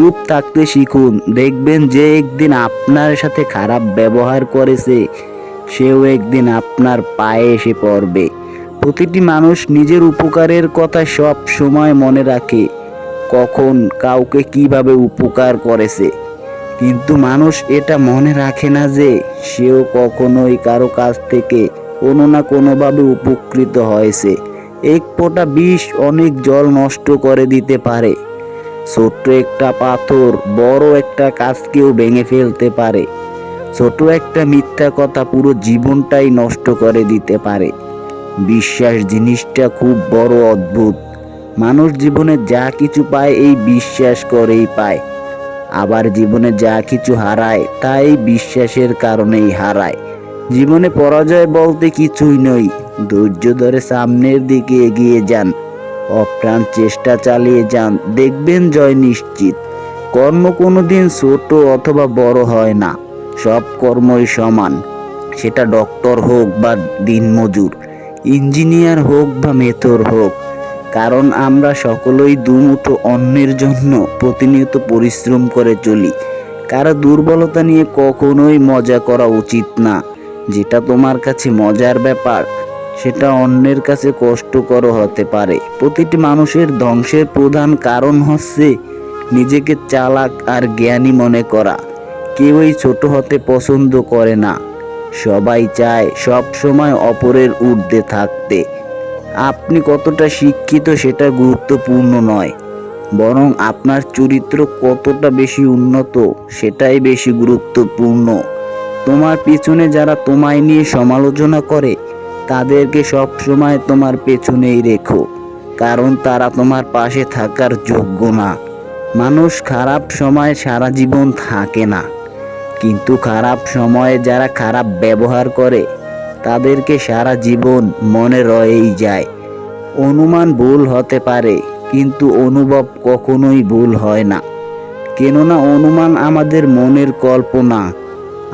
চুপ থাকতে শিখুন। দেখবেন যে একদিন আপনার সাথে খারাপ ব্যবহার করেছে, সেও একদিন আপনার পায়ে এসে পড়বে। প্রতিটি মানুষ নিজের উপকারের কথা সব সময় মনে রাখে, কখন কাউকে কীভাবে উপকার করেছে। কিন্তু মানুষ এটা মনে রাখে না যে সেও কখনোই কারও কাছ থেকে কোনো না কোনোভাবে উপকৃত হয়েছে। এক ফোঁটা বিষ অনেক জল নষ্ট করে দিতে পারে। ছোট্ট একটা পাথর, বড় একটা কাজকেও ভেঙে ফেলতে পারে। ছোট একটা মিথ্যা কথা পুরো জীবনটাই নষ্ট করে দিতে পারে। বিশ্বাস জিনিসটা খুব বড় অদ্ভুত। মানুষ জীবনে যা কিছু পায় এই বিশ্বাস করেই পায়। আবার জীবনে যা কিছু হারায়, তা এই বিশ্বাসের কারণেই হারায়। জীবনে পরাজয় বলতে কিছুই নয়। ধৈর্য ধরে সামনের দিকে এগিয়ে যান। অপ্রাণ চেষ্টা চালিয়ে যান। দেখবেন জয় নিশ্চিত। কর্ম কোনোদিন ছোট অথবা বড় হয় না। সব কর্মই সমান। সেটা ডক্টর হোক বা দিনমজুর, ইঞ্জিনিয়ার হোক বা মেথর হোক। কারণ আমরা সকলেই দুমুঠো অন্যের জন্য প্রতিনিয়ত পরিশ্রম করে চলি। কারও দুর্বলতা নিয়ে কখনোই মজা করা উচিত না। যেটা তোমার কাছে মজার ব্যাপার সেটা অন্যের কাছে কষ্টকর হতে পারে। প্রতিটি মানুষের ধ্বংসের প্রধান কারণ হচ্ছে নিজেকে চালাক আর জ্ঞানী মনে করা। কেউই ছোট হতে পছন্দ করে না। সবাই চায় সব সময় অপরের ঊর্ধ্বে থাকতে। আপনি কতটা শিক্ষিত সেটা গুরুত্বপূর্ণ নয়। বরং আপনার চরিত্র কতটা বেশি উন্নত সেটাই বেশি গুরুত্বপূর্ণ। তোমার পিছনে যারা তোমায় নিয়ে সমালোচনা করে তাদেরকে সব সময় তোমার পেছনেই রেখো, কারণ তারা তোমার পাশে থাকার যোগ্য না। মানুষ খারাপ সময় সারা জীবন থাকে না, কিন্তু খারাপ সময়ে যারা খারাপ ব্যবহার করে, তাদেরকে সারা জীবন মনে রয়েই যায়। অনুমান ভুল হতে পারে, কিন্তু অনুভব কখনোই ভুল হয় না। কেননা অনুমান আমাদের মনের কল্পনা,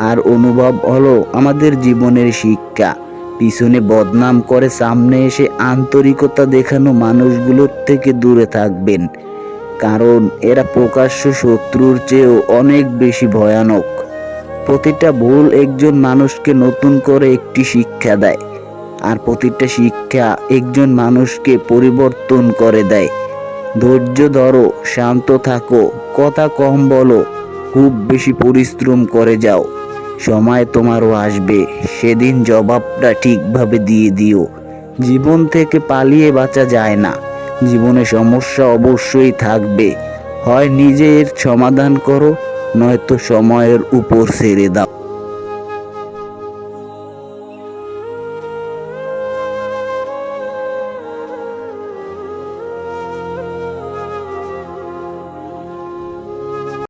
আর অনুভব হলো আমাদের জীবনের শিক্ষা। পিছনে বদনাম করে সামনে এসে আন্তরিকতা দেখানো মানুষগুলোর থেকে দূরে থাকবেন। কারণ এরা প্রকাশ্য শত্রুর চেয়েও অনেক বেশি ভয়ানক। প্রতিটা ভুল একজন মানুষকে নতুন করে একটি শিক্ষা দেয়। আর প্রতিটা শিক্ষা একজন মানুষকে পরিবর্তন করে দেয়। ধৈর্য ধরো, শান্ত থাকো, কথা কম বলো, খুব বেশি পরিশ্রম করে যাও। সময় তোমারও আসবে। সেদিন জবাবটা ঠিকভাবে দিয়ে দিও। জীবন থেকে পালিয়ে বাঁচা যায় না। জীবনে সমস্যা অবশ্যই থাকবে। হয় নিজের সমাধান করো, নয়তো সময়ের উপর ছেড়ে দাও।